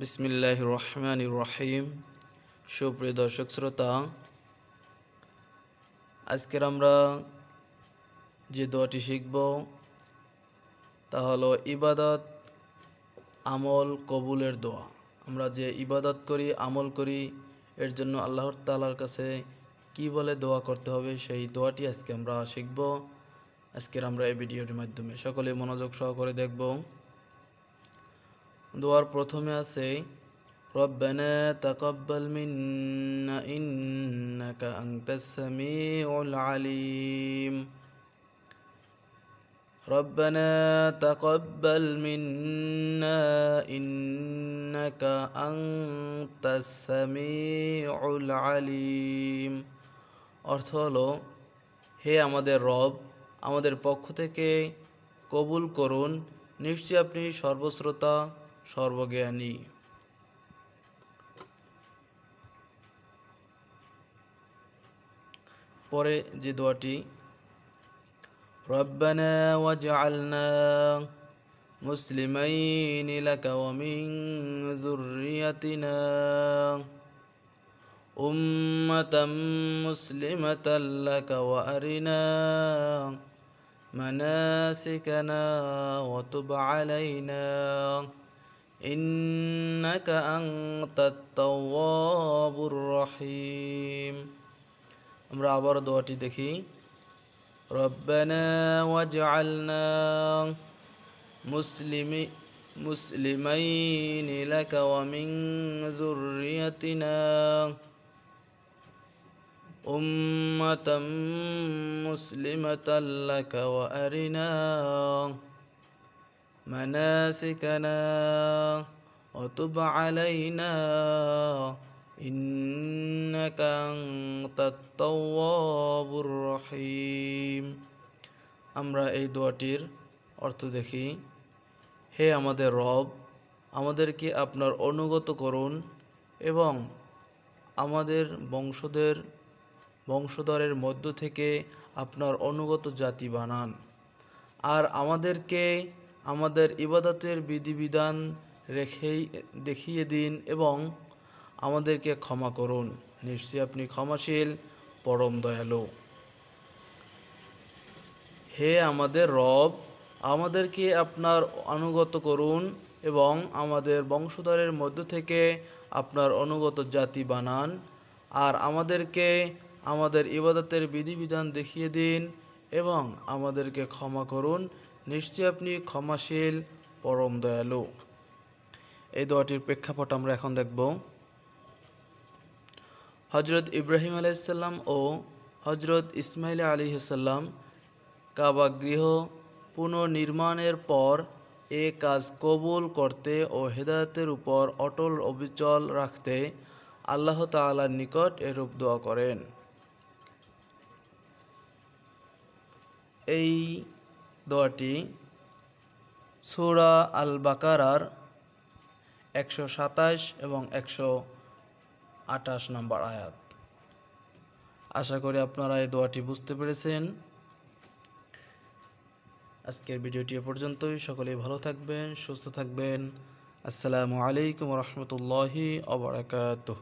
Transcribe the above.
বিসমিল্লাহ রহমান রহিম সুপ্রিয় দর্শক শ্রোতা, আজকের আমরা যে দোয়াটি শিখব তা হলো ইবাদত, আমল, কবুলের দোয়া। আমরা যে ইবাদত করি, আমল করি, এর জন্য আল্লাহর তালার কাছে কি বলে দোয়া করতে হবে সেই দোয়াটি আজকে আমরা শিখব। আজকের আমরা এই ভিডিওটির মাধ্যমে সকলে মনোযোগ সহকারে দেখব। দোয়ার প্রথমে আছে ربنا تقبل منا إنك أنت السميع العليم ربنا تقبل منا إنك أنت السميع العليم অর্থ হলো হে আমাদের রব আমাদের পক্ষ থেকে কবুল করুন নিশ্চয়ই আপনি সর্বশ্রোতা সর্বজ্ঞানী পরে যে দোয়াটি ربنا واجعلنا مسلمين لك ومن ذريتنا أمة مسلمة لك وأرنا مناسكنا وتب علينا إنك أنت التواب الرحيم আমরা আবার দোয়াটি দেখি ربنا واجعلنا مسلم مسلمين لك ومن ذريتنا أمة مسلمة لك وأرنا مناسكنا وتب علينا إنك أنت التواب الرحيم আমরা এই দোয়াটির অর্থ দেখি হে আমাদের রব আমাদেরকে আপনার অনুগত করুন এবং আমাদের বংশদের বংশধরের মধ্য থেকে আপনার অনুগত জাতি বানান আর আমাদেরকে আমাদের ইবাদতের বিধিবিধান রেখেই, দেখিয়ে দিন এবং আমাদেরকে ক্ষমা করুন। নিশ্চয়ই আপনি ক্ষমাশীল, পরম দয়ালু। হে আমাদের রব, আমাদেরকে আপনার অনুগত করুন এবং আমাদের বংশধরের মধ্য থেকে আপনার অনুগত জাতি বানান আর আমাদেরকে আমাদের ইবাদতের বিধিবিধান দেখিয়ে দিন এবং আমাদেরকে ক্ষমা করুন নিশ্চয়ই আপনি ক্ষমাশীল, পরম দয়ালু। এই দোয়াটির প্রেক্ষাপট আমরা এখন দেখব। হজরত ইব্রাহিম আলাইসাল্লাম ও হজরত ইসমাইল আলিহাল্লাম কাবা গৃহ পুনর্নির্মাণের পর এ কাজ কবুল করতে ও হেদায়তের উপর অটল অবিচল রাখতে আল্লাহ তাআলার নিকট এরূপ দোয়া করেন। এই দোয়াটি সূরা আল বাকারার একশো সাতাশ এবং একশো আঠাশ নম্বর আয়াত। আশা করি আপনারা এই দোয়াটি বুঝতে পেরেছেন। আজকের ভিডিওটি এ পর্যন্তই। সকলেই ভালো থাকবেন, সুস্থ থাকবেন। আসসালামু আলাইকুম রহমতুল্লাহি অবরাকাতুহ